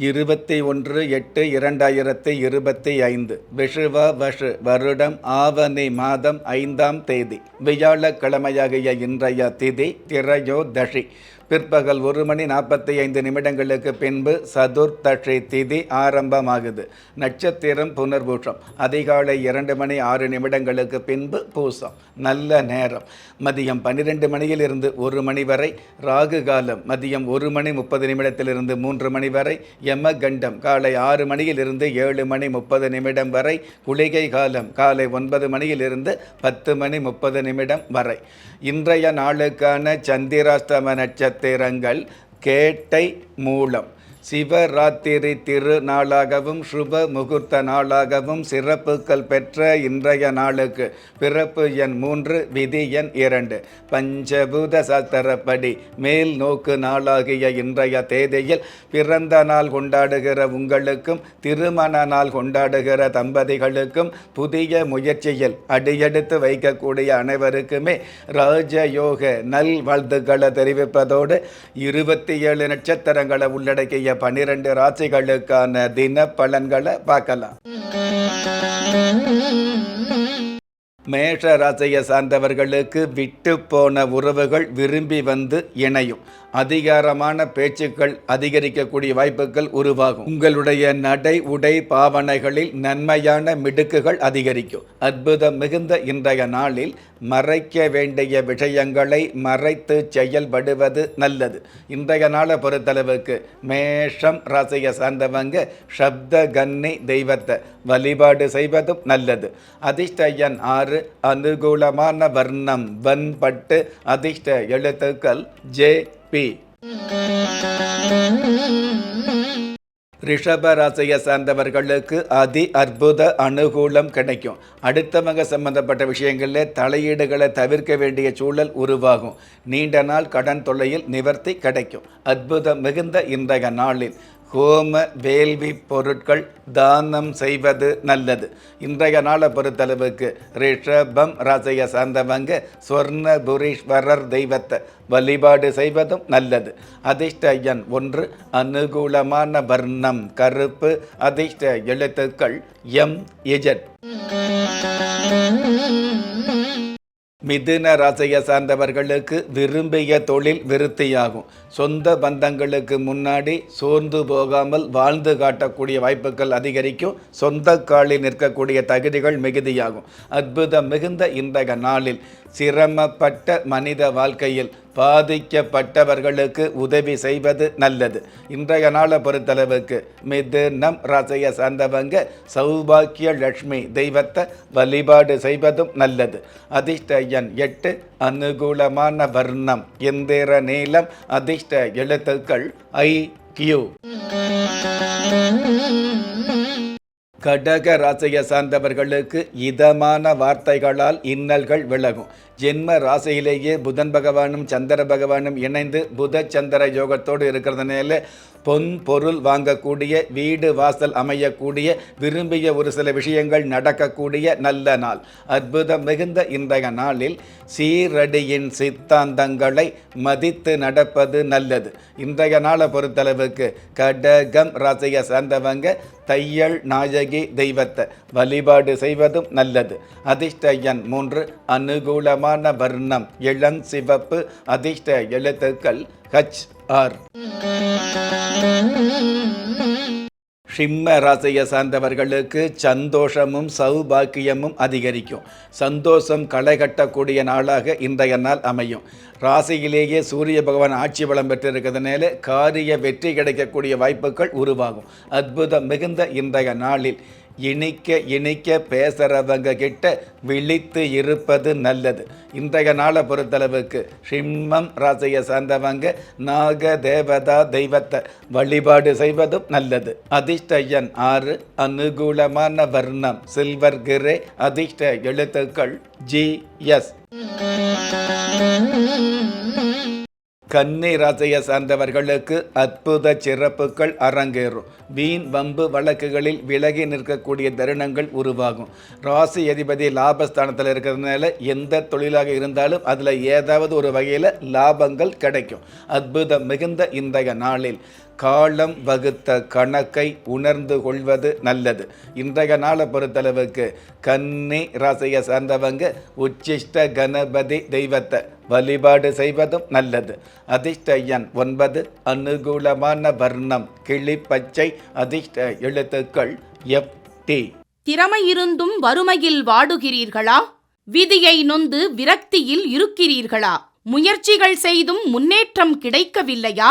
இருபத்தி ஒன்று எட்டு இரண்டாயிரத்தி இருபத்தி ஐந்து. விஷுவ வஷு வருடம் ஆவணி மாதம் ஐந்தாம் தேதி. வியாழக்கிழமையாகிய இன்றைய திதி திரையோதஷி பிற்பகல் ஒரு மணி நாற்பத்தி ஐந்து நிமிடங்களுக்கு பின்பு சதுர்த்தஷி திதி ஆரம்பமாகுது. நட்சத்திரம் புனர்பூஷம் அதிகாலை இரண்டு மணி ஆறு நிமிடங்களுக்கு பின்பு பூசம். நல்ல நேரம். மதியம் பன்னிரெண்டு மணியிலிருந்து ஒரு மணி வரை ராகு காலம். மதியம் ஒரு மணி முப்பது நிமிடத்திலிருந்து மூன்று மணி வரை யமகண்டம். காலை ஆறு மணியிலிருந்து ஏழு மணி முப்பது நிமிடம் வரை குளிகை காலம். காலை ஒன்பது மணியிலிருந்து பத்து மணி முப்பது நிமிடம் வரை. இன்றைய நாளுக்கான சந்திராஷ்டம நட்சத்திரங்கள் கேட்டை மூலம். சிவராத்திரி திருநாளாகவும் சுப முகூர்த்த நாளாகவும் சிறப்புகள் பெற்ற இன்றைய நாளுக்கு பிறப்பு எண் மூன்று விதி எண் இரண்டு. பஞ்சபூத சாஸ்திரப்படி மேல் நோக்கு நாளாகிய இன்றைய தேதியில் பிறந்த நாள் கொண்டாடுகிற உங்களுக்கும் திருமண நாள் கொண்டாடுகிற தம்பதிகளுக்கும் புதிய முயற்சியில் அடியெடுத்து வைக்கக்கூடிய அனைவருக்குமே ராஜயோக நல் வாழ்த்துக்களை தெரிவிப்பதோடு இருபத்தி ஏழு நட்சத்திரங்களை உள்ளடக்கிய பன்னிரண்டு ராசிகளுக்கான தின பலன்களை பார்க்கலாம். மேஷ ராசியை சார்ந்தவர்களுக்கு விட்டு போன உறவுகள் விரும்பி வந்து இணையும். அதிகாரமான பேச்சுக்கள் அதிகரிக்கக்கூடிய வாய்ப்புகள் உருவாகும். உங்களுடைய நடை உடை பாவனைகளில் நன்மையான மிடுக்குகள் அதிகரிக்கும். அற்புதம் மிகுந்த இன்றைய நாளில் மறைக்க வேண்டிய விஷயங்களை மறைத்து செயல்படுவது நல்லது. இன்றைய நாளை பொறுத்தளவுக்கு மேஷம் ராசியை சார்ந்தவங்க சப்த கன்னி தெய்வத்தை வழிபாடு செய்வதும் நல்லது. அதிர்ஷ்ட எண் ஆறு அனுகூலமான வர்ணம் வன்பட்டு அதிர்ஷ்ட எழுத்துக்கள் ஜே பி. ரிஷப ராசியை சார்ந்தவர்களுக்கு அதி அற்புத அனுகூலம் கிடைக்கும். அடுத்தவங்க சம்பந்தப்பட்ட விஷயங்களில் தலையீடுகளை தவிர்க்க வேண்டிய சூழல் உருவாகும். நீண்ட நாள் கடன் தொல்லையில் நிவர்த்தி கிடைக்கும். அற்புதம் மிகுந்த இன்றைய நாளில். ஹோம வேள்வி பொருட்கள் தானம் செய்வது நல்லது. இன்றைய நாளை பொறுத்தளவுக்கு ரிஷபம் ராசியை சார்ந்தவங்க ஸ்வர்ணபுரீஸ்வரர் தெய்வத்தை வழிபாடு செய்வதும் நல்லது. அதிர்ஷ்ட எண் ஒன்று அனுகூலமான வர்ணம் கருப்பு அதிர்ஷ்ட எழுத்துக்கள் எம் இஜட். மிதுன ராசியை சார்ந்தவர்களுக்கு விரும்பிய தொழில் விருத்தியாகும். சொந்த பந்தங்களுக்கு முன்னாடி சோர்ந்து போகாமல் வாழ்ந்து காட்டக்கூடிய வாய்ப்புகள் அதிகரிக்கும். சொந்த காலில் நிற்கக்கூடிய தகுதிகள் மிகுதியாகும். அற்புதம் மிகுந்த இந்த நாளில் சிரமப்பட்ட மனித வாழ்க்கையில் பாதிக்கப்பட்டவர்களுக்கு உதவி செய்வது நல்லது. இன்றைய நாளை பொறுத்தளவுக்கு மிதுனம் ரசைய சார்ந்தவங்க சௌபாக்கிய லட்சுமி தெய்வத்தை வழிபாடு செய்வதும் நல்லது. அதிர்ஷ்ட எண் எட்டு அனுகூலமான வர்ணம் எந்திர நீளம் அதிர்ஷ்ட எழுத்துக்கள் ஐ கியூ. கடக ராசியை சார்ந்தவர்களுக்கு இதமான வார்த்தைகளால் இன்னல்கள் விலகும். ஜென்ம ராசியிலேயே புதன் பகவானும் சந்திர பகவானும் இணைந்து புத சந்திர யோகத்தோடு இருக்கிறதுனால பொன் பொருள் வாங்கக்கூடிய வீடு வாசல் அமையக்கூடிய விரும்பிய ஒரு சில விஷயங்கள் நடக்கக்கூடிய நல்ல நாள். அற்புதம் மிகுந்த இன்றைய நாளில் சீரடியின் சித்தாந்தங்களை மதித்து நடப்பது நல்லது. இன்றைய நாளை பொறுத்தளவுக்கு கடகம் ராசியை சார்ந்தவங்க தையல் நாயகி தெய்வத்தை வழிபாடு செய்வதும் நல்லது. அதிர்ஷ்ட எண் மூன்று அனுகூலமான வர்ணம் இளம் சிவப்பு அதிர்ஷ்ட எழுத்துக்கள் ஹச் ஆர் சிம்ம ராசியை சார்ந்தவர்களுக்கு சந்தோஷமும் சௌபாக்கியமும் அதிகரிக்கும். சந்தோஷம் களை கட்டக்கூடிய நாளாக இன்றைய நாள் அமையும். ராசியிலேயே சூரிய பகவான் ஆட்சி பலம் பெற்றிருக்கிறதுனால காரிய வெற்றி கிடைக்கக்கூடிய வாய்ப்புகள் உருவாகும். அற்புதம் மிகுந்த இன்றைய நாளில். இணைக்க இணைக்க பேசுகிறவங்க கிட்ட விழித்து இருப்பது நல்லது. இன்றைய நாளை பொறுத்தளவுக்கு சிம்மம் ராசியை சார்ந்தவங்க நாக தேவதா தெய்வத்தை வழிபாடு செய்வதும் நல்லது. அதிர்ஷ்ட எண் ஆறு அனுகூலமான வர்ணம் சில்வர் கிரே அதிர்ஷ்ட எழுத்துக்கள் ஜி எஸ். கன்னி ராசியை சார்ந்தவர்களுக்கு அற்புத சிறப்புகள் அரங்கேறும். வீண் வம்பு வழக்குகளில் விலகி நிற்கக்கூடிய தருணங்கள் உருவாகும். ராசி அதிபதி லாபஸ்தானத்தில் இருக்கிறதுனால எந்த தொழிலாக இருந்தாலும் அதில் ஏதாவது ஒரு வகையில் லாபங்கள் கிடைக்கும். அற்புதம் மிகுந்த இன்றைய நாளில். காலம் வகுத்த கணக்கை உணர்ந்து கொள்வது நல்லது. இன்றைய நாளை பொறுத்தளவுக்கு கன்னி ராசியை சார்ந்தவங்க உச்சிஷ்ட கணபதி தெய்வத்தை வழிபாடு செய்வதும் நல்லது. அதிர்ஷ்ட எண் ஒன்பது அனுகூலமான வர்ணம் கிளி பச்சை அதிர்ஷ்ட எழுத்துக்கள் எஃப் டி திறமை இருந்தும் வறுமையில் வாடுகிறீர்களா? விதியை நொந்து விரக்தியில் இருக்கிறீர்களா? முயற்சிகள் செய்தும் முன்னேற்றம் கிடைக்கவில்லையா?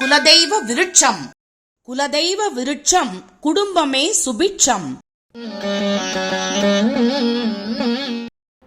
குலதெய்வ விருட்சம். குலதெய்வ விருட்சம் குடும்பமே சுபிட்சம்.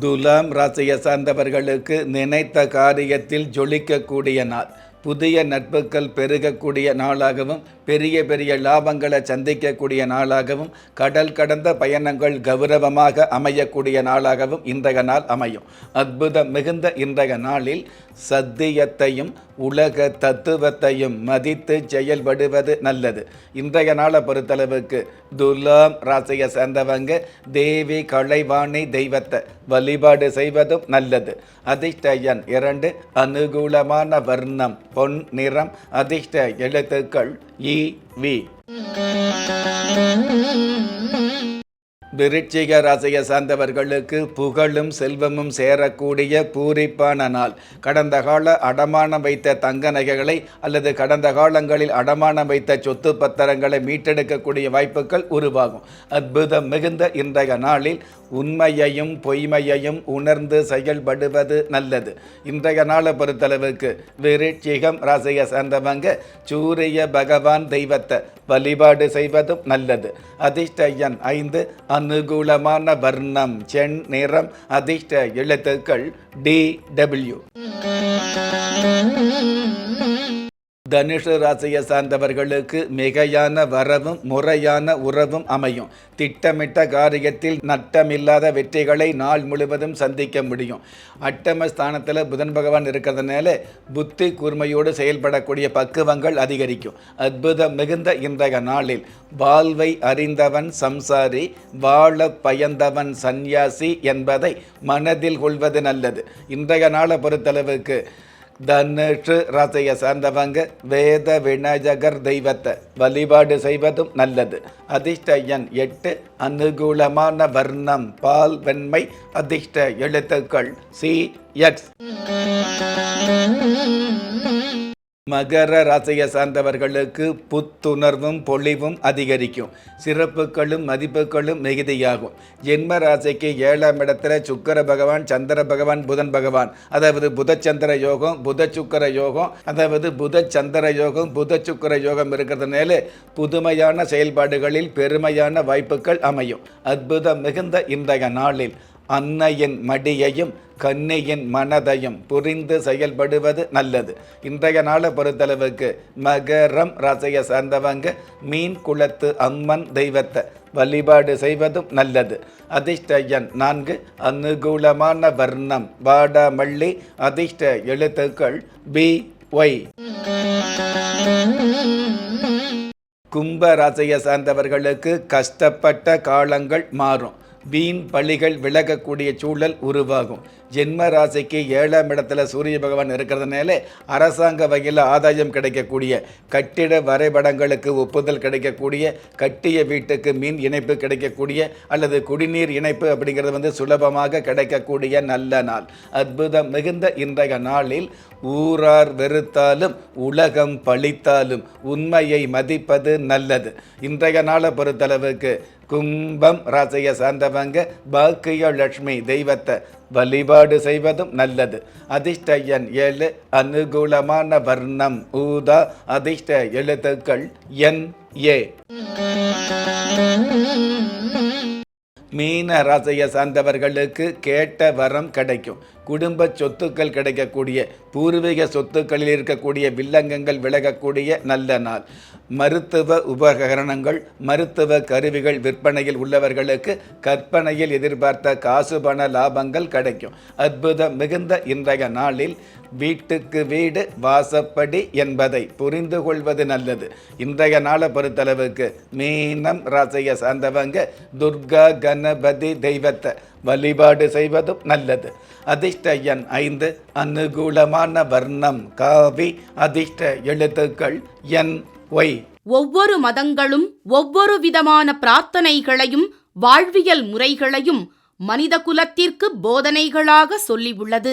துலாம் ராசியை சார்ந்தவர்களுக்கு நினைத்த காரியத்தில் ஜொலிக்கக்கூடிய நாள். புதிய நட்புகள் பெருகக்கூடிய நாளாகவும் பெரிய பெரிய லாபங்களை சந்திக்கக்கூடிய நாளாகவும் கடல் கடந்த பயணங்கள் கௌரவமாக அமையக்கூடிய நாளாகவும் இன்றைய நாள் அமையும். அற்புதம் மிகுந்த இன்றைய நாளில் சத்தியத்தையும் உலக தத்துவத்தையும் மதித்து செயல்படுவது நல்லது. இன்றைய நாளை பொறுத்தளவுக்கு துலாம் ராசியை சேர்ந்தவங்க தேவி கலைவாணி தெய்வத்தை வழிபாடு செய்வதும் நல்லது. அதிர்ஷ்ட எண் இரண்டு அனுகூலமான வர்ணம் பொன் நிறம் அதிர்ஷ்ட எழுத்துக்கள் டிவி விருட்சிக ராசியை சார்ந்தவர்களுக்கு புகழும் செல்வமும் சேரக்கூடிய பூரிப்பான நாள். கடந்த கால அடமானம் வைத்த தங்க நகைகளை அல்லது கடந்த காலங்களில் அடமானம் வைத்த சொத்து பத்திரங்களை மீட்டெடுக்கக்கூடிய வாய்ப்புகள் உருவாகும். அற்புதம் மிகுந்த இன்றைய நாளில் உண்மையையும் பொய்மையையும் உணர்ந்து செயல்படுவது நல்லது. இன்றைய நாளை பொறுத்தளவுக்கு விருட்சிகம் ராசியை சார்ந்தவங்க சூரிய பகவான் தெய்வத்தை வழிபாடு செய்வதும் நல்லது. அதிர்ஷ்ட எண் ஐந்து அனுகூலமான வர்ணம் செண் நிறம் அதிர்ஷ்ட எழுத்துக்கள் டி டபிள்யூ தனுஷ ராசியை சார்ந்தவர்களுக்கு மிகையான வரவும் முறையான உறவும் அமையும். திட்டமிட்ட காரியத்தில் நட்டமில்லாத வெற்றிகளை நாள் முழுவதும் சந்திக்க முடியும். அட்டம ஸ்தானத்தில் புதன் பகவான் இருக்கிறதுனால புத்தி கூர்மையோடு செயல்படக்கூடிய பக்குவங்கள் அதிகரிக்கும். அற்புதம் மிகுந்த இன்றைய நாளில் வாழ்வை அறிந்தவன் சம்சாரி வாழ பயந்தவன் சந்நியாசி என்பதை மனதில் கொள்வது நல்லது. இன்றைய நாளை பொறுத்தளவுக்கு தனுஷு ராசியை சார்ந்தவங்க வேத விநாயகர் தெய்வத்தை வழிபாடு செய்வதும் நல்லது. அதிர்ஷ்ட எண் எட்டு அனுகூலமான வர்ணம் பால் வெண்மை அதிர்ஷ்ட எழுத்துக்கள் சி எக்ஸ். மகர ராசியை சார்ந்தவர்களுக்கு புத்துணர்வும் பொழிவும் அதிகரிக்கும். சிறப்புகளும் மதிப்புகளும் மிகுதியாகும். ஜென்ம ராசிக்கு ஏழாம் இடத்துல சுக்கர பகவான் சந்திர பகவான் புதன் பகவான். அதாவது புதச்சந்திர யோகம் புத சுக்கர யோகம் அதாவது புத சந்திர யோகம் புத சுக்கர யோகம் இருக்கிறதுனால புதுமையான செயல்பாடுகளில் பெருமையான வாய்ப்புகள் அமையும். அற்புதம் மிகுந்த இன்றைய நாளில். அன்னையின் மடியையும் கன்னியின் மனதையும் புரிந்து செயல்படுவது நல்லது. இன்றைய நாளை பொறுத்தளவுக்கு மகரம் ரசைய சார்ந்தவங்க மீன் குளத்து அம்மன் தெய்வத்தை வழிபாடு செய்வதும் நல்லது. அதிர்ஷ்ட எண் நான்கு அனுகூலமான வர்ணம் வாடாமல்லி அதிர்ஷ்ட எழுத்துக்கள் பி ஒய். கும்ப ராசியை சார்ந்தவர்களுக்கு கஷ்டப்பட்ட காலங்கள் மாறும். வீண் பள்ளிகள் விலகக்கூடிய சூழல் உருவாகும். ஜென்ம ராசிக்கு ஏழாம் இடத்துல சூரிய பகவான் இருக்கிறதுனால அரசாங்க வகையில் ஆதாயம் கிடைக்கக்கூடிய கட்டிட வரைபடங்களுக்கு ஒப்புதல் கிடைக்கக்கூடிய கட்டிய வீட்டுக்கு மின் இணைப்பு கிடைக்கக்கூடிய அல்லது குடிநீர் இணைப்பு அப்படிங்கிறது வந்து சுலபமாக கிடைக்கக்கூடிய நல்ல நாள். அற்புதம் மிகுந்த இன்றைய நாளில் ஊரார் வெறுத்தாலும் உலகம் பழித்தாலும் உண்மையை மதிப்பது நல்லது. இன்றைய நாளை பொறுத்தளவுக்கு கும்பம் ராசியை சார்ந்தவங்க பாக்கிய லட்சுமி தெய்வத்தை வழிபாடு செய்வதும் நல்லது. அதிர்ஷ்ட எண் ஏழு அனுகூலமான வர்ணம் ஊதா அதிர்ஷ்ட எழுத்துக்கள் என் ஏ. மீன ராசியை சார்ந்தவர்களுக்கு கேட்ட வரம் கிடைக்கும். குடும்ப சொத்துக்கள் கிடைக்கக்கூடிய பூர்வீக சொத்துக்களில் இருக்கக்கூடிய வில்லங்கங்கள் விலகக்கூடிய நல்ல நாள். மருத்துவ உபகரணங்கள் மருத்துவ கருவிகள் விற்பனையில் உள்ளவர்களுக்கு கற்பனையில் எதிர்பார்த்த காசு பண லாபங்கள் கிடைக்கும். அற்புதம் மிகுந்த இன்றைய நாளில் வீட்டுக்கு வீடு வாசப்படி என்பதை புரிந்து கொள்வது நல்லது. இன்றைய நாளை பொறுத்தளவுக்கு மீனம் ராசியை சார்ந்தவங்க துர்கா கணபதி தெய்வத்தை வழிபாடு செய்வதும் நல்லது. அதிர்ஷ்ட எண் ஐந்து அனுகூலமான வர்ணம் காவி அதிர்ஷ்ட எழுத்துக்கள் என் ஒய். ஒவ்வொரு மதங்களும் ஒவ்வொரு விதமான பிரார்த்தனைகளையும் வாழ்வியல் முறைகளையும் மனித குலத்திற்கு போதனைகளாக சொல்லியுள்ளது